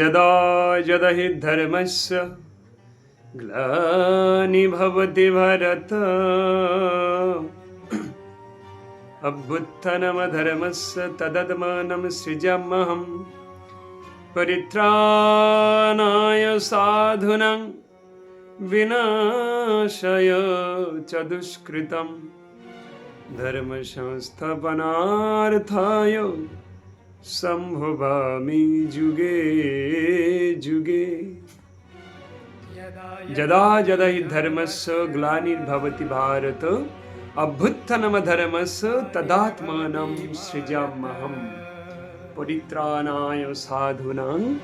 जदा यदा हि धर्मस्य ग्लानिभवति भरत। अभ्युत्थनमधर्मस्य तदत्मानं सृजमहम परित्राणाय साधूनां विनाशय च दुष्कृतं। धर्मसंस्थापनार्थाय संभवामी जुगे जुगे। यदा यदा ही धर्मस्य ग्लानिर्भवति भारत अभ्युत्थनमधर्मस्य तदात्मानं सृजाम्यहम्। परित्राणाय साधूनां,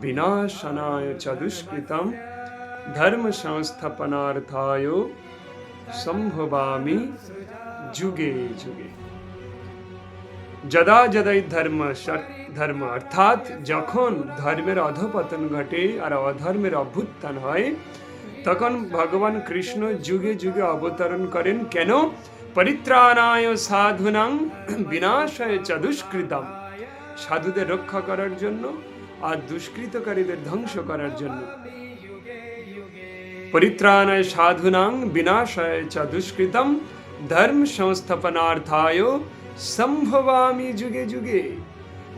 विनाशनाय च दुष्कृतं, धर्मसंस्थापनार्थाय सम्भवामि जुगे जुगे। যদা যদাই ধর্ম ধর্ম অর্থাৎ যখন ধর্মের অধপতন ঘটে আর অধর্মের অভ্যুত্থান হয়, তখন ভগবান কৃষ্ণ যুগে যুগে অবতরণ করেন কেন? পরিত্রাণায় সাধুনাং বিনাশায় চ দুষ্কৃতম। সাধুদের রক্ষা করার জন্য আর দুষ্কৃতকারীদের ধ্বংস করার জন্য। পরিত্রাণায় সাধুনাং বিনাশায় চ দুষ্কৃতম। ধর্ম সংস্থাপনার্থায় সম্ভবামি যুগে যুগে।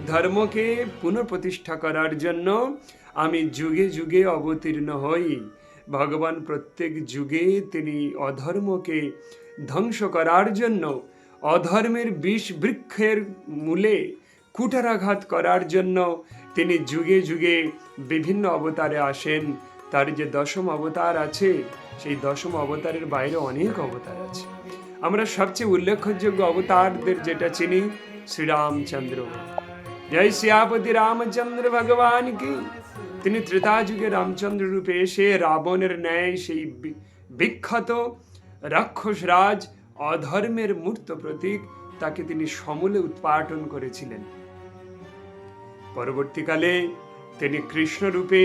ধর্মকে পুনঃপ্রতিষ্ঠা করার জন্য আমি যুগে যুগে অবতীর্ণ হই। ভগবান প্রত্যেক যুগে তিনি অধর্মকে ধ্বংস করার জন্য অধর্মের বিষ বৃক্ষের মূলে কুঠারাঘাত করার জন্য তিনি যুগে যুগে বিভিন্ন অবতারে আসেন। তার যে দশম অবতার আছে, সেই দশম অবতারের বাইরে অনেক অবতার আছে। আমরা সবচেয়ে উল্লেখযোগ্য অবতারদের যেটা চিনি, শ্রীরামচন্দ্র। জয় শ্রীয়াপতি রামচন্দ্র ভগবান কি তিনি ত্রেতা যুগে রামচন্দ্র রূপে এসে রাবণের ন্যায় সেই বিখ্যাত রাক্ষসরাজ অধর্মের মূর্ত প্রতীক তাকে তিনি সমূলে উৎপাটন করেছিলেন। পরবর্তীকালে তিনি কৃষ্ণ রূপে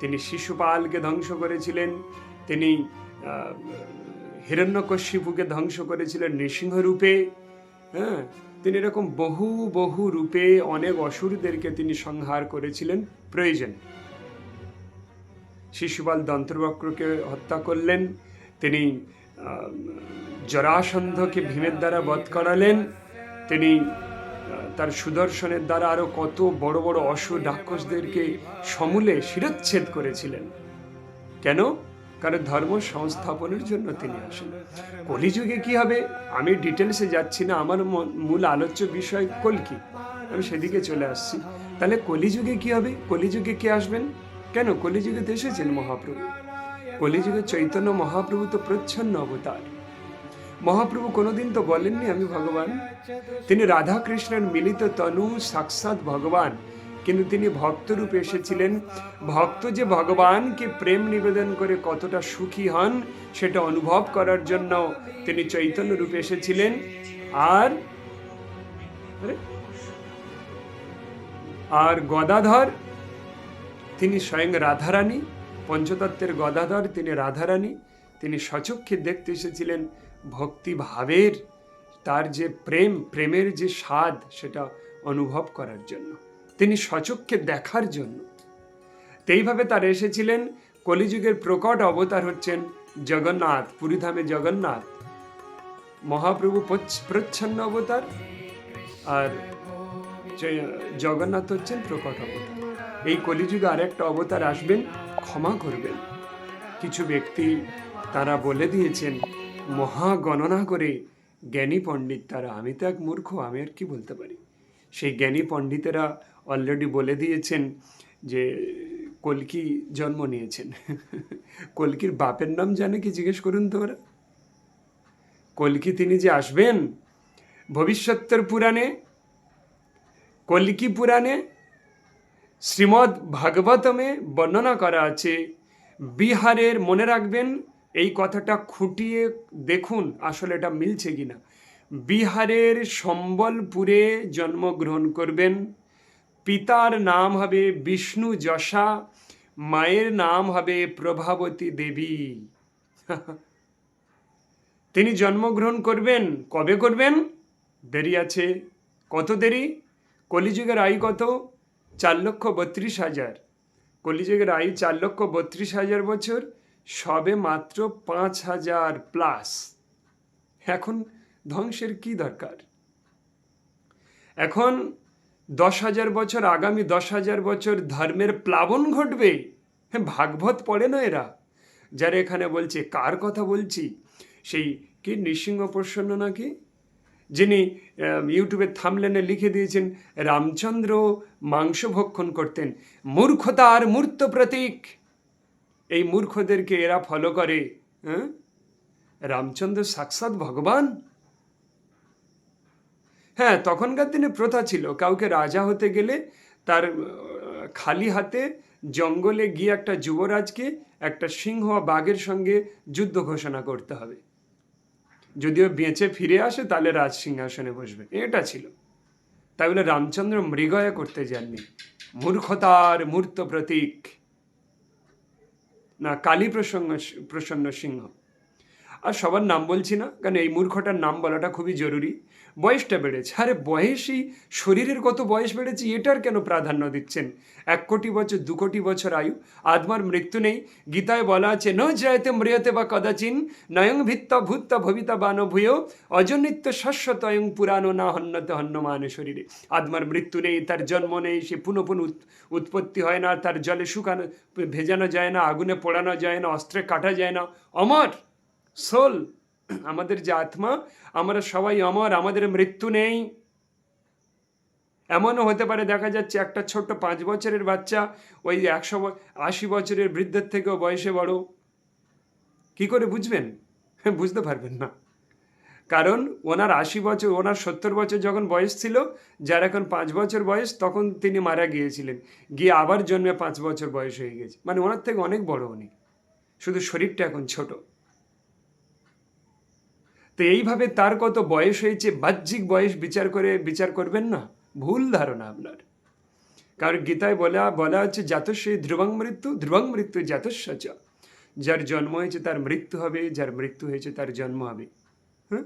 তিনি শিশুপালকে ধ্বংস করেছিলেন। তিনি হিরণ্যকশিপুকে ধ্বংস করেছিলেন নৃসিংহ রূপে হ্যাঁ? তিনি এরকম বহু বহু রূপে অনেক অসুরদেরকে তিনি সংহার করেছিলেন। প্রয়োজন। শিশুপাল দন্তবক্রকে হত্যা করলেন। তিনি জরাসন্ধকে ভীমের দ্বারা বধ করালেন। তিনি তার সুদর্শনের দ্বারা আরও কত বড় বড় অসুর, রাক্ষসদেরকে সমূলে শিরচ্ছেদ করেছিলেন। কেন? কারণ ধর্ম সংস্থাপনের জন্য তিনি আসেন। কলিযুগে কি হবে? আমি ডিটেলসে যাচ্ছি না। আমার মূল আলোচ্য বিষয় কলকি আমি সেদিকে চলে আসছি। তাহলে কলিযুগে কি হবে? কলিযুগে কে আসবেন? কেন? কলিযুগে তো এসেছেন মহাপ্রভু। কলিযুগে চৈতন্য মহাপ্রভু তো প্রচ্ছন্ন অবতার। মহাপ্রভু কোনোদিন তো বলেননি আমি ভগবান। তিনি রাধা কৃষ্ণের মিলিত তনু সাক্ষাৎ ভগবান। কিন্তু তিনি ভক্তরূপে এসেছিলেন। ভক্ত যে ভগবানকে প্রেম নিবেদন করে কতটা সুখী হন, সেটা অনুভব করার জন্য তিনি চৈতন্য রূপে এসেছিলেন। আর আর গদাধর, তিনি স্বয়ং রাধারানী, পঞ্চতত্ত্বের গদাধর, তিনি রাধারানী, তিনি সচক্ষে দেখতে এসেছিলেন ভক্তিভাবের, তার যে প্রেম, প্রেমের যে স্বাদ, সেটা অনুভব করার জন্য। তিনি সচক্ষে দেখার জন্য। তো এইভাবে তার এসেছিলেন কলিযুগের প্রকট অবতার হচ্ছেন জগন্নাথ, পুরীধামে জগন্নাথ। মহাপ্রভু প্রচ্ছন্ন অবতার আর জগন্নাথ হচ্ছেন প্রকট অবতার। এই কলিযুগে আরেকটা অবতার আসবেন, ক্ষমা করবেন। কিছু ব্যক্তি তারা বলে দিয়েছেন মহা গণনা করে জ্ঞানী পণ্ডিত তারা, আমি তো এক মূর্খ, আমি আর কি বলতে পারি? সেই জ্ঞানী পণ্ডিতেরা অলরেডি বলে দিয়েছেন যে কলকি জন্ম নিয়েছেন। কলকির বাপের নাম জানে কি জিজ্ঞেস করুন তো ওরা? কলকি তিনি যে আসবেন ভবিষ্যত্তর পুরাণে, কলকি পুরাণে শ্রীমদ্ ভাগবতমে বর্ণনা করা আছে, বিহারের মনে রাখবেন এই কথাটা খুঁটিয়ে দেখুন আসলে এটা মিলছে কিনা। বিহারের সম্বলপুরে জন্মগ্রহণ করবেন পিতার নাম হবে বিষ্ণু যশা, মায়ের নাম হবে প্রভাবতী দেবী। তিনি জন্মগ্রহণ করবেন, কবে করবেন? দেরি আছে। কত দেরি? কলিযুগের আয়ু কত? চার লক্ষ বত্রিশ হাজার। কলিযুগের আয়ু চার লক্ষ বত্রিশ হাজার বছর, সবে মাত্র পাঁচ হাজার প্লাস। এখন ধ্বংসের কি দরকার? এখন দশ হাজার বছর আগামী দশ হাজার বছর ধর্মের প্লাবন ঘটবে। হ্যাঁ ভাগবত পড়ে না এরা? যারা এখানে বলছে কার কথা বলছি? সেই কি নৃসিংহ প্রসন্ন নাকি? যিনি আহ, ইউটিউবে থামলেনে লিখে দিয়েছেন রামচন্দ্র মাংস ভক্ষণ করতেন। মূর্খতার মূর্ত প্রতীক। এই মূর্খদেরকে এরা ফলো করে হ্যাঁ? রামচন্দ্র সাক্ষাৎ ভগবান? হ্যাঁ তখনকার দিনে প্রথা ছিল, কাউকে রাজা হতে গেলে তার খালি হাতে জঙ্গলে গিয়ে একটা যুবরাজকে একটা সিংহ বাঘের সঙ্গে যুদ্ধ ঘোষণা করতে হবে। যদিও বেঁচে ফিরে আসে, তাহলে রাজ সিংহাসনে বসবে। এটা ছিল। তাই বলে রামচন্দ্র মৃগয়া করতে যাননি। মূর্খতার মূর্ত প্রতীক। না কালী প্রসঙ্গ প্রসন্ন সিংহ। আর সবার নাম বলছি না, কারণ এই মূর্খটার নাম বলাটা খুবই জরুরি। বয়সটা বেড়েছে। আরে বয়সই, শরীরের কত বয়স বেড়েছে, এটার কেন প্রাধান্য দিচ্ছেন? এক কোটি বছর, দু কোটি বছর আয়ু, আত্মার মৃত্যু নেই। গীতায় বলা আছে, ন জয়তে মৃয়তে বা কদাচিন, নয়ং ভিত্তা ভূত্তা ভবিতা বান ভূয়, অজনিত্য অয়ং পুরানো না হন্যতে হন্যমান শরীরে। আত্মার মৃত্যু নেই, তার জন্ম নেই, সে পুনঃ পুনঃ উৎ- উৎপত্তি হয় না, তার জলে শুকানো, ভেজানো যায় না, আগুনে পোড়ানো যায় না, অস্ত্রে কাটা যায় না। অমর! সোল, আমাদের যে আত্মা, আমরা সবাই অমর, আমাদের মৃত্যু নেই। এমনও হতে পারে, দেখা যাচ্ছে একটা ছোট্ট পাঁচ বছরের বাচ্চা, ওই একশো আশি বছরের বৃদ্ধের থেকেও বয়সে বড়। কি করে বুঝবেন? বুঝতে পারবেন না। কারণ ওনার আশি বছর, ওনার সত্তর বছর যখন বয়স ছিল, যার এখন পাঁচ বছর বয়স, তখন তিনি মারা গিয়েছিলেন। গিয়ে আবার জন্মে পাঁচ বছর বয়স হয়ে গেছে। মানে ওনার থেকে অনেক বড় উনি। শুধু শরীরটা এখন ছোট। তো এইভাবে তার কত বয়স হয়েছে, বাহ্যিক বয়স বিচার করে বিচার করবেন না? ভুল ধারণা আপনার। কারণ গীতায় বলা বলা হচ্ছে জাতস্যই ধ্রুবং মৃত্যু ধ্রুবং মৃত্যু জাতস্য যার জন্ম হয়েছে তার মৃত্যু হবে, যার মৃত্যু হয়েছে তার জন্ম হবে। হ্যাঁ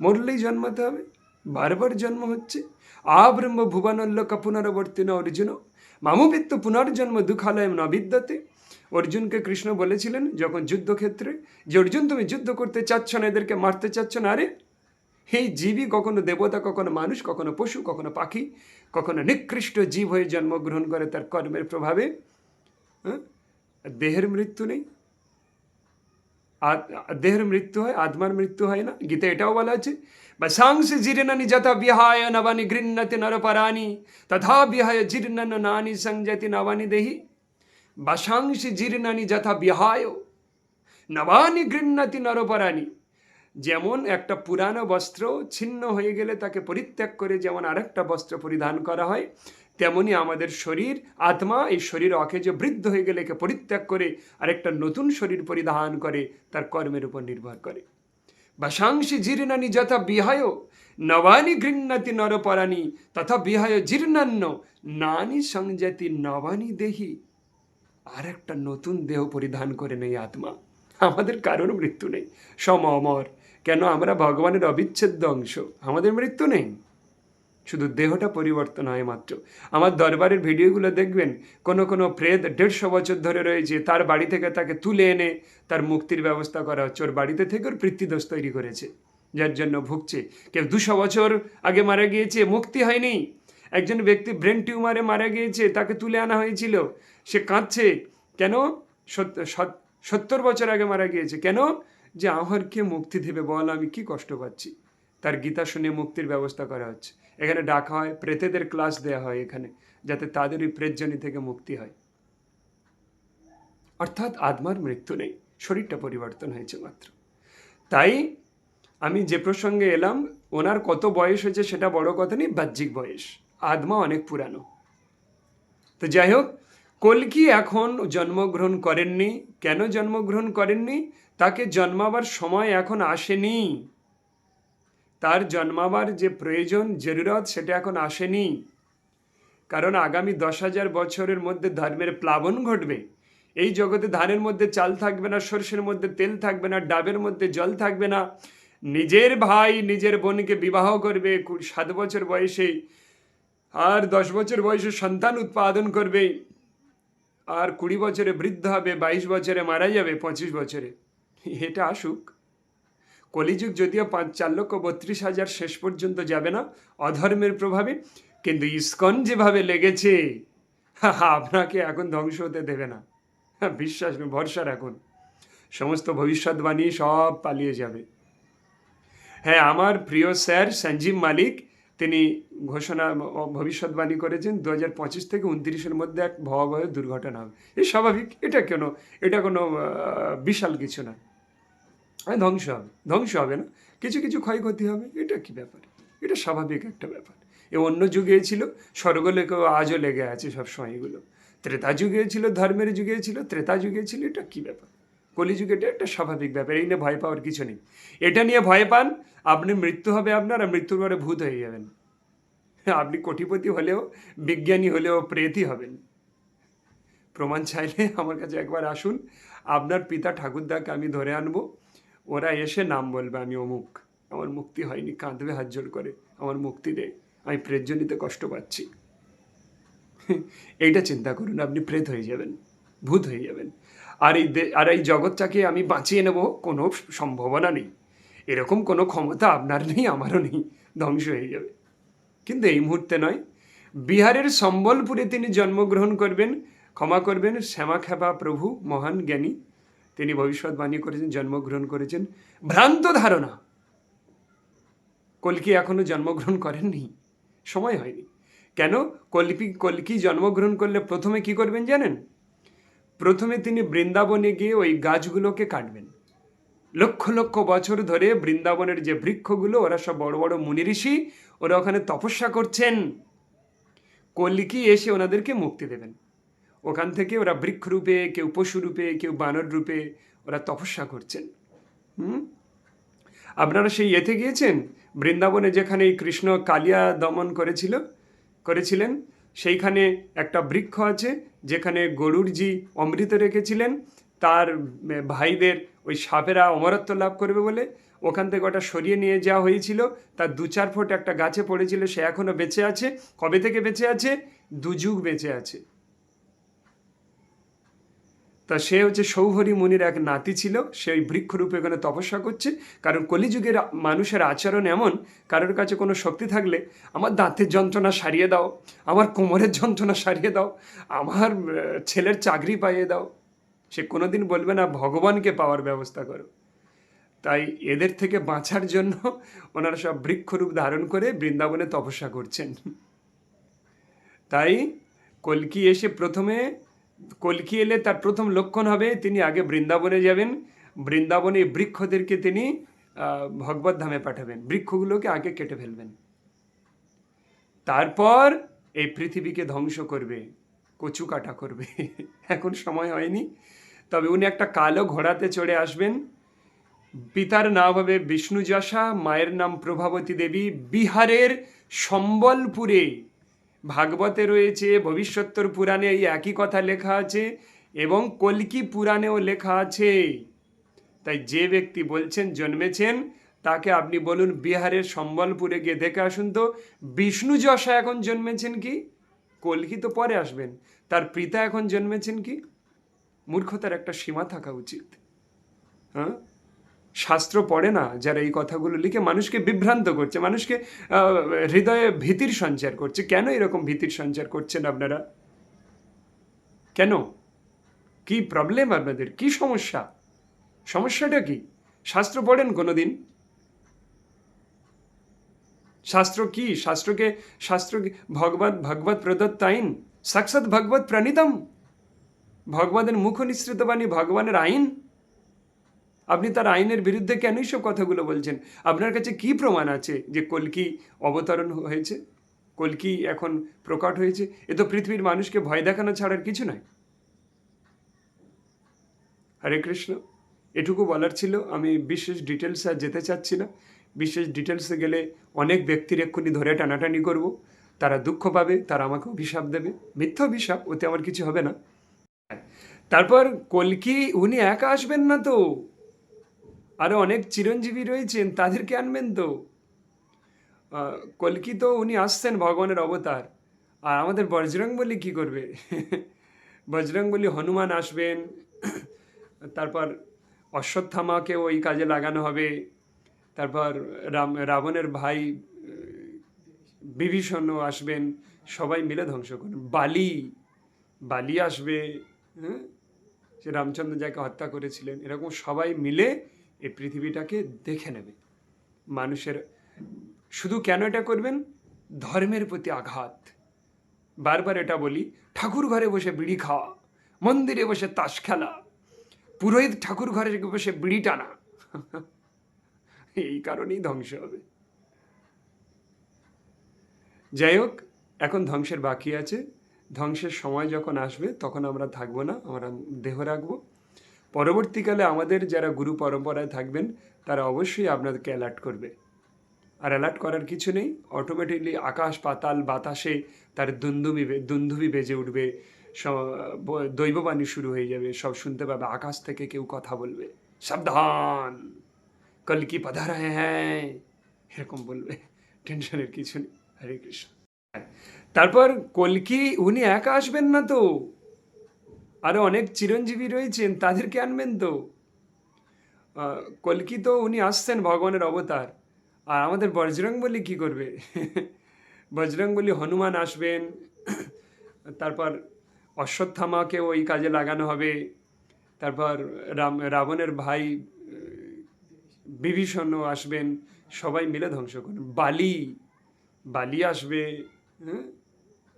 মরলেই জন্মাতে হবে। বারবার জন্ম হচ্ছে। আব্রহ্ম ভুবনল্লোক পুনরবর্তী না অর্জুন। মামুবিত্ত পুনর্জন্ম দুঃখালয় ন বিদ্যতে অর্জুনকে কৃষ্ণ বলেছিলেন যখন যুদ্ধক্ষেত্রে যে, অর্জুন, তুমি যুদ্ধ করতে চাচ্ছ না, এদেরকে মারতে চাচ্ছ না? আরে এই জীবই কখনো দেবতা, কখনো মানুষ, কখনো পশু, কখনো পাখি, কখনো নিকৃষ্ট জীব হয়ে জন্মগ্রহণ করে তার কর্মের প্রভাবে। হ্যাঁ? দেহের মৃত্যু নেই। দেহের মৃত্যু হয়, আত্মার মৃত্যু হয় না। গীতা এটাও বলা আছে, বসাংসি জীর্ণনি যথা বিহায় নবানি গৃহ্ণতি নরপরানি তথা বিহায় জীর্ণন নানি সংযতি নবানি দেহি। বসাংসি জীর্ণানি যথা বিহায় নবানি গৃহ্ণতি নরপরাণী যেমন একটা পুরানো বস্ত্র ছিন্ন হয়ে গেলে তাকে পরিত্যাগ করে যেমন আরেকটা বস্ত্র পরিধান করা হয় তেমনি আমাদের শরীর আত্মা এই শরীর অকেজ বৃদ্ধ হয়ে গেলে একে পরিত্যাগ করে আরেকটা নতুন শরীর পরিধান করে তার কর্মের উপর নির্ভর করে বসাংসি জীর্ণানি যথা বিহায় নবানি গৃহ্ণতি নরপরাণী তথা বিহায় জীর্ণান্ন নানি সংজাতি নবানি দেহি আর একটা নতুন দেহ পরিধান করে নেই আত্মা। আমাদের কারোর মৃত্যু নেই। সম অমর। কেন আমরা ভগবানের অবিচ্ছেদ্য অংশ? আমাদের মৃত্যু নেই। শুধু দেহটা পরিবর্তন হয় মাত্র। আমার দরবারের ভিডিওগুলো দেখবেন, কোনো কোনো প্রেত দেড়শো বছর ধরে রয়েছে, তার বাড়ি থেকে তাকে তুলে এনে তার মুক্তির ব্যবস্থা করা হচ্ছে। ওর বাড়িতে থেকে ওর পৃথিদোষ তৈরি করেছে। যার জন্য ভুগছে। কেউ দুশো বছর আগে মারা গিয়েছে, মুক্তি হয়নি। একজন ব্যক্তি ব্রেন টিউমারে মারা গিয়েছে, তাকে তুলে আনা হয়েছিল। সে কাঁদছে। কেন? সত- সত- সত্তর বছর আগে মারা গিয়েছে। কেন? যে আমার কে মুক্তি দেবে বল, আমি কি কষ্ট পাচ্ছি? তার গীতা শুনে মুক্তির ব্যবস্থা করা হচ্ছে। এখানে ডাকা হয়, প্রেতেদের ক্লাস দেওয়া হয় এখানে, যাতে তাদেরই প্রেতজনী থেকে মুক্তি হয়। অর্থাৎ আত্মার মৃত্যু নেই, শরীরটা পরিবর্তন হয়েছে মাত্র। তাই আমি যে প্রসঙ্গে এলাম, ওনার কত বয়স হয়েছে সেটা বড় কথা নেই, বাহ্যিক বয়স। আত্মা অনেক পুরানো। তো যাই হোক কলকি এখন জন্মগ্রহণ করেননি। কেন জন্মগ্রহণ করেননি? তাকে জন্মাবার সময় এখন আসেনি। তার জন্মাবার যে প্রয়োজন, জরুরত, সেটা এখন আসেনি। কারণ আগামী দশ হাজার বছরের মধ্যে ধর্মের প্লাবন ঘটবে। এই জগতে ধানের মধ্যে চাল থাকবে না, সর্ষের মধ্যে তেল থাকবে না, ডাবের মধ্যে জল থাকবে না। নিজের ভাই, নিজের বোনকে বিবাহ করবে সাত বছর বয়সে আর দশ বছর বয়সে সন্তান উৎপাদন করবে। আর কুড়ি বছরে বৃদ্ধ হবে, বাইশ বছরে মারা যাবে, পঁচিশ বছরে। এটা আসুক। কলিযুগ যদিও পাঁচ, চার লক্ষ বত্রিশ হাজার শেষ পর্যন্ত যাবে না, অধর্মের প্রভাবে, কিন্তু ইস্কন যেভাবে লেগেছে আপনাকে এখন ধ্বংস হতে দেবে না। বিশ্বাস ভরসা রাখুন। সমস্ত ভবিষ্যৎবাণী সব পালিয়ে যাবে। হ্যাঁ আমার প্রিয় স্যার সঞ্জীব মালিক তিনি ঘোষণা ভবিষ্যৎবাণী করেছেন দু হাজার পঁচিশ থেকে উনত্রিশের মধ্যে এক ভয়াবহ দুর্ঘটনা হবে। এই স্বাভাবিক, এটা কেন, এটা কোনো বিশাল কিছু না। ধ্বংস হবে ধ্বংস হবে না। কিছু কিছু ক্ষয়ক্ষতি হবে, এটা কি ব্যাপার? এটা স্বাভাবিক একটা ব্যাপার। এ, অন্য যুগে ছিল স্বর্গলেখেও আজও লেগে আছে সব সময় এগুলো ত্রেতা যুগে ছিল, ধর্মের যুগে ছিল, ত্রেতা যুগে ছিল, এটা কি ব্যাপার? কলিযুগে এটা একটা স্বাভাবিক ব্যাপার, এই নিয়ে ভয় পাওয়ার কিছু নেই। এটা নিয়ে ভয় পান আপনি মৃত্যু হবে আপনার আর মৃত্যুর পরে ভূত হয়ে যাবেন। আপনি কোটিপতি হলেও, বিজ্ঞানী হলেও প্রেতই হবেন। প্রমাণ চাইলে আমার কাছে একবার আসুন। আপনার পিতা ঠাকুরদাকে আমি ধরে আনব। ওরা এসে নাম বলবে, আমি অমুক। আমার মুক্তি হয়নি, কাঁদবে হাত জোর করে। আমার মুক্তি দে। আমি প্রেতজনিতে কষ্ট পাচ্ছি। এইটা চিন্তা করুন, আপনি প্রেত হয়ে যাবেন, ভূত হয়ে যাবেন। আর এই আর এই জগৎটাকে আমি বাঁচিয়ে নেব, কোনো সম্ভাবনা নেই। এরকম কোনো ক্ষমতা আপনার নেই, আমারও নেই, ধ্বংস হয়ে যাবে। কিন্তু এই মুহূর্তে নয়। বিহারের সম্বলপুরে তিনি জন্মগ্রহণ করবেন, ক্ষমা করবেন শ্যামাখ্যাপা প্রভু, মহান জ্ঞানী। তিনি ভবিষ্যৎবাণী করেছেন, জন্মগ্রহণ করেছেন। ভ্রান্ত ধারণা। কলকি এখনও জন্মগ্রহণ করেননি। সময় হয়নি। কেন? কল্পি, কলকি জন্মগ্রহণ করলে প্রথমে কি করবেন জানেন? প্রথমে তিনি বৃন্দাবনে গিয়ে ওই গাছগুলোকে কাটবেন। লক্ষ লক্ষ বছর ধরে বৃন্দাবনের যে বৃক্ষগুলো, ওরা সব বড় বড় মুনি ঋষি, ওরা ওখানে তপস্যা করছেন। কল্কি এসে ওনাদেরকে মুক্তি দেবেন। ওখান থেকে ওরা বৃক্ষরূপে, কেউ পশু রূপে কেউ বানর রূপে ওরা তপস্যা করছেন। হুম? আপনারা সেই এতে গিয়েছেন? বৃন্দাবনে যেখানে এই কৃষ্ণ কালিয়া দমন করেছিল, করেছিলেন, সেইখানে একটা বৃক্ষ আছে, যেখানে গরুড়জি অমৃত রেখেছিলেন। তার ভাইদের ওই সাপেরা অমরত্ব লাভ করবে বলে ওখান থেকে ওটা সরিয়ে নিয়ে যাওয়া হয়েছিল। তার দু চার ফুট একটা গাছে পড়েছিল, সে এখনও বেঁচে আছে। কবে থেকে বেঁচে আছে? দুযুগ বেঁচে আছে। তা সে হচ্ছে সৌহরি মুনির এক নাতি ছিল। সে ওই বৃক্ষরূপে ওখানে তপস্যা করছে। কারণ কলিযুগের মানুষের আচরণ এমন, কারোর কাছে কোনো শক্তি থাকলে আমার দাঁতের যন্ত্রণা সারিয়ে দাও, আমার কোমরের যন্ত্রণা সারিয়ে দাও, আমার ছেলের চাকরি পাইয়ে দাও। সে কোনোদিন বলবে না, ভগবানকে পাওয়ার ব্যবস্থা করো। তাই এদের থেকে বাঁচার জন্য ওনারা সব বৃক্ষরূপ ধারণ করে বৃন্দাবনে তপস্যা করছেন। তাই কলকি এসে প্রথমে, কলকি এলে তার প্রথম লক্ষণ হবে, তিনি আগে বৃন্দাবনে যাবেন। বৃন্দাবনে বৃক্ষদেরকে তিনি ভগবত ধামে পাঠাবেন। বৃক্ষগুলোকে আগে কেটে ফেলবেন। তারপর এই পৃথিবীকে ধ্বংস করবে কচু কাটা করবে। এখন সময় হয়নি। তবে উনি একটা কালো ঘোড়াতে চড়ে আসবেন। পিতার নাম হবে বিষ্ণু যশা, মায়ের নাম প্রভাবতী দেবী। বিহারের সম্বলপুরে ভাগবতে রয়েছে, ভবিষ্যত্তর পুরাণে এই একই কথা লেখা আছে এবং কল্কি পুরাণেও লেখা আছে। তাই যে ব্যক্তি বলছেন, জন্মেছেন, তাকে আপনি বলুন বিহারের সম্বলপুরে গিয়ে দেখে আসুন তো। বিষ্ণু যশা এখন জন্মেছেন কি? কল্কি তো পরে আসবেন। তার পিতা এখন জন্মেছেন কি? মূর্খতার একটা সীমা থাকা উচিত। হ্যাঁ? শাস্ত্র পড়ে না যারা এই কথাগুলো লিখে মানুষকে বিভ্রান্ত করছে, মানুষকে হৃদয়ে ভীতির সঞ্চার করছে। কেন এরকম ভীতির সঞ্চার করছেন আপনারা? কেন? কি প্রবলেম আপনাদের? কি সমস্যা? সমস্যাটা কি? শাস্ত্র পড়েন কোনোদিন? শাস্ত্র কি? শাস্ত্রকে শাস্ত্র ভগবত ভগবত প্রদত্ত আইন সাক্ষাৎ ভগবত প্রণীতম। ভগবানের মুখ নিঃসৃত বাণী ভগবানের আইন? আপনি তার আইনের বিরুদ্ধে কেনই সব কথাগুলো বলছেন? আপনার কাছে কি প্রমাণ আছে যে কলকি অবতরণ হয়েছে? কলকি এখন প্রকট হয়েছে? এ তো পৃথিবীর মানুষকে ভয় দেখানো ছাড়ার কিছু নয়। হরে কৃষ্ণ, এটুকু বলার ছিল, আমি বিশেষ ডিটেলসে আর যেতে চাচ্ছি না। বিশেষ ডিটেলসে গেলে অনেক ব্যক্তির এক্ষুনি ধরে টানাটানি করব। তারা দুঃখ পাবে, তারা আমাকে অভিশাপ দেবে। মিথ্যা অভিশাপ, ওতে আমার কিছু হবে না। তারপর কলকি, উনি একা আসবেন না তো? আরও অনেক চিরঞ্জীবী রয়েছেন, তাদেরকে আনবেন তো? কল্কি তো উনি আসছেন ভগবানের অবতার। আর আমাদের বজরং বলি কি করবে? বজরং বলি হনুমান আসবেন, তারপর অশ্বত্থামাকে ওই কাজে লাগানো হবে, তারপর রাম, রাবণের ভাই বিভীষণও আসবেন, সবাই মিলে ধ্বংস করবেন। বালি বালি আসবে হ্যাঁ যে রামচন্দ্র যাকে হত্যা করেছিলেন, এরকম সবাই মিলে এই পৃথিবীটাকে দেখে নেবে। মানুষের শুধু কেন এটা করবেন? ধর্মের প্রতি আঘাত। বারবার এটা বলি, ঠাকুর ঘরে বসে বিড়ি খাওয়া, মন্দিরে বসে তাস খেলা, পুরোহিত ঠাকুর ঘরে বসে বিড়ি টানা, এই কারণেই ধ্বংস হবে। যাই হোক, এখন ধ্বংসের বাকি আছে। ধ্বংসের সময় যখন আসবে, তখন আমরা থাকব না, আমরা দেহ রাখব। পরবর্তীকালে আমাদের যারা গুরু পরম্পরায় থাকবেন, তারা অবশ্যই আপনাদেরকে অ্যালার্ট করবে। আর অ্যালার্ট করার কিছু নেই অটোমেটিকলি আকাশ, পাতাল, বাতাসে তার দুন্দুবি দুন্দুবি বেজে উঠবে দৈববাণী শুরু হয়ে যাবে, সব শুনতে পাবে, আকাশ থেকে কেউ কথা বলবে। সাবধান! কল কি পধা হ্যাঁ এরকম বলবে, টেনশনের কিছু নেই। হরে কৃষ্ণ। তারপর কলকি উনি একা আসবেন না তো? আরও অনেক চিরঞ্জীবী রয়েছেন তাদেরকে আনবেন তো? কলকি তো উনি আসছেন ভগবানের অবতার আর আমাদের বজরং বলি কি করবে? বজরং বলি হনুমান আসবেন তারপর অশ্বত্থামাকে ওই কাজে লাগানো হবে তারপর রাম রাবণের ভাই আহ, বিভীষণও আসবেন সবাই মিলে ধ্বংস করবেন। বালি বালি আসবে হ্যাঁ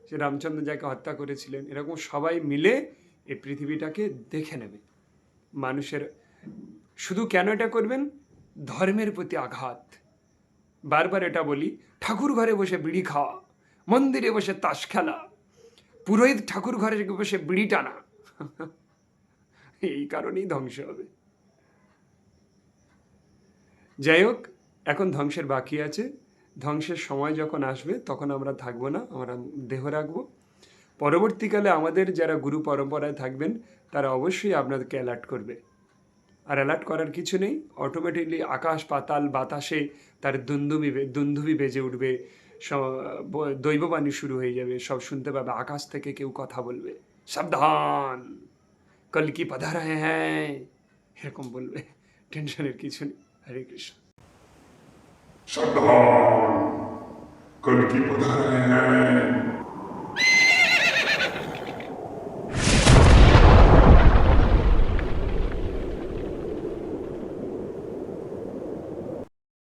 যে রামচন্দ্র যাকে হত্যা করেছিলেন, এরকম সবাই মিলে এই পৃথিবীটাকে দেখে নেবে। মানুষের শুধু কেন এটা করবেন? ধর্মের প্রতি আঘাত। বারবার এটা বলি, ঠাকুর ঘরে বসে বিড়ি খাওয়া, মন্দিরে বসে তাস খেলা, পুরোহিত ঠাকুর ঘরে বসে বিড়ি টানা, এই কারণেই ধ্বংস হবে। যাই হোক, এখন ধ্বংসের বাকি আছে। ধ্বংসের সময় যখন আসবে, তখন আমরা থাকব না, আমরা দেহ রাখব। পরবর্তীকালে আমাদের যারা গুরু পরম্পরায় থাকবেন, তারা অবশ্যই আপনাদেরকে অ্যালার্ট করবে। আর অ্যালার্ট করার কিছু নেই অটোমেটিকলি আকাশ, পাতাল, বাতাসে তার দুন্দুবি বে- দুন্দুবি বেজে উঠবে দৈববাণী শুরু হয়ে যাবে, সব শুনতে পাবে, আকাশ থেকে কেউ কথা বলবে। সাবধান! কল কি পধা রহে হ্যাঁ এরকম বলবে। টেনশনের কিছু নেই। হরে কৃষ্ণ। सावधान कल की पता है